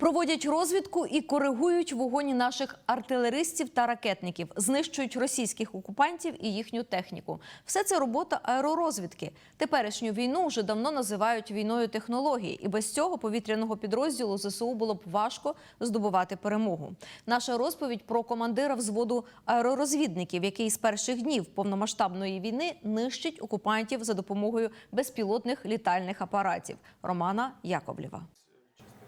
Проводять розвідку і коригують вогонь наших артилеристів та ракетників, знищують російських окупантів і їхню техніку. Все це робота аеророзвідки. Теперішню війну вже давно називають війною технологій, і без цього повітряного підрозділу ЗСУ було б важко здобувати перемогу. Наша розповідь про командира взводу аеророзвідників, який з перших днів повномасштабної війни нищить окупантів за допомогою безпілотних літальних апаратів. Романа Яковлєва.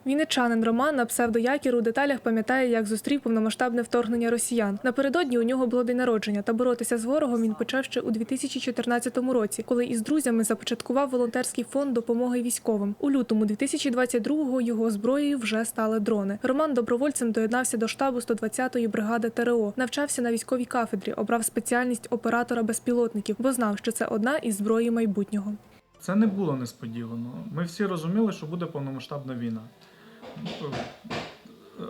Вінничанин Роман на псевдоякір у деталях пам'ятає, як зустрів повномасштабне вторгнення росіян. Напередодні у нього було день народження, та боротися з ворогом він почав ще у 2014 році, коли із друзями започаткував волонтерський фонд допомоги військовим. У лютому 2022-го його зброєю вже стали дрони. Роман добровольцем доєднався до штабу 120-ї бригади ТРО, навчався на військовій кафедрі, обрав спеціальність оператора безпілотників, бо знав, що це одна із зброї майбутнього. Це не було несподівано. Ми всі розуміли, що буде повномасштабна війна.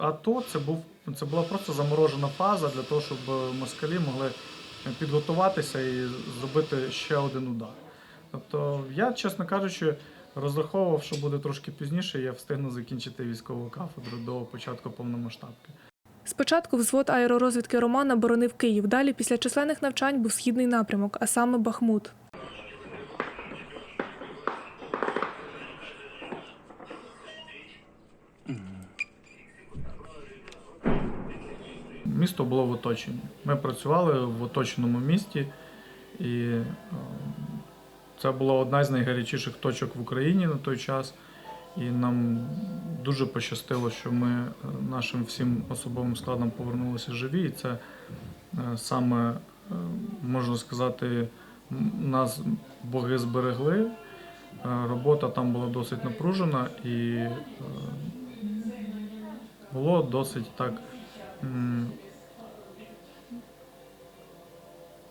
АТО це був це була просто заморожена фаза для того, щоб москалі могли підготуватися і зробити ще один удар. Тобто, я, чесно кажучи, розраховував, що буде трошки пізніше, я встигну закінчити військову кафедру до початку повномасштабки. Спочатку взвод аеророзвідки Романа боронив Київ. Далі, після численних навчань, був східний напрямок, а саме Бахмут. Місто було в оточенні. Ми працювали в оточеному місті, і е, це була одна з найгарячіших точок в Україні на той час. І нам дуже пощастило, що ми е, нашим всім особовим складом повернулися живі. І це е, саме, можна сказати, нас боги зберегли. Робота там була досить напружена і було досить так.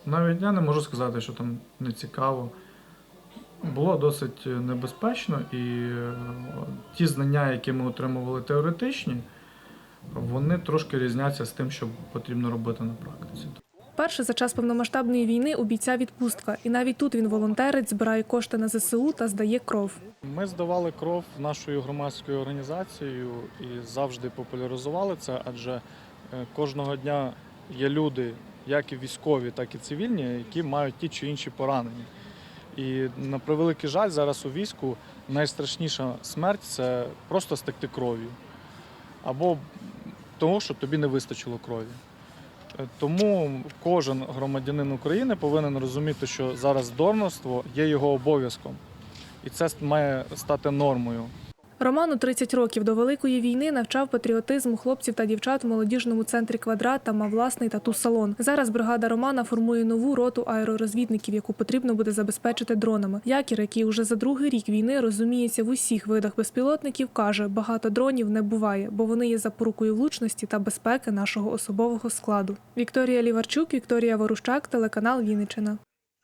Навіть я не можу сказати, що там не цікаво. Було досить небезпечно, і е, ті знання, які ми отримували теоретичні, вони трошки різняться з тим, що потрібно робити на практиці. Перше за час повномасштабної війни у бійця відпустка, і навіть тут він волонтерить, збирає кошти на ЗСУ та здає кров. Ми здавали кров нашою громадською організацією і завжди популяризували це, адже е, кожного дня є люди, як і військові, так і цивільні, які мають ті чи інші поранення. І на превеликий жаль, зараз у війську найстрашніша смерть це просто стекти кров'ю. Або того, що тобі не вистачило крові. Е, Тому кожен громадянин України повинен розуміти, що зараз донорство є його обов'язком. І це має стати нормою. Роману 30 років до Великої війни навчав патріотизму хлопців та дівчат в молодіжному центрі «Квадрат» та мав власний тату-салон. Зараз бригада Романа формує нову роту аеророзвідників, яку потрібно буде забезпечити дронами. Якір, який уже за другий рік війни розуміється в усіх видах безпілотників, каже, багато дронів не буває, бо вони є запорукою влучності та безпеки нашого особового складу. Вікторія Ліварчук, Вікторія Ворущак, телеканал Вінниччина.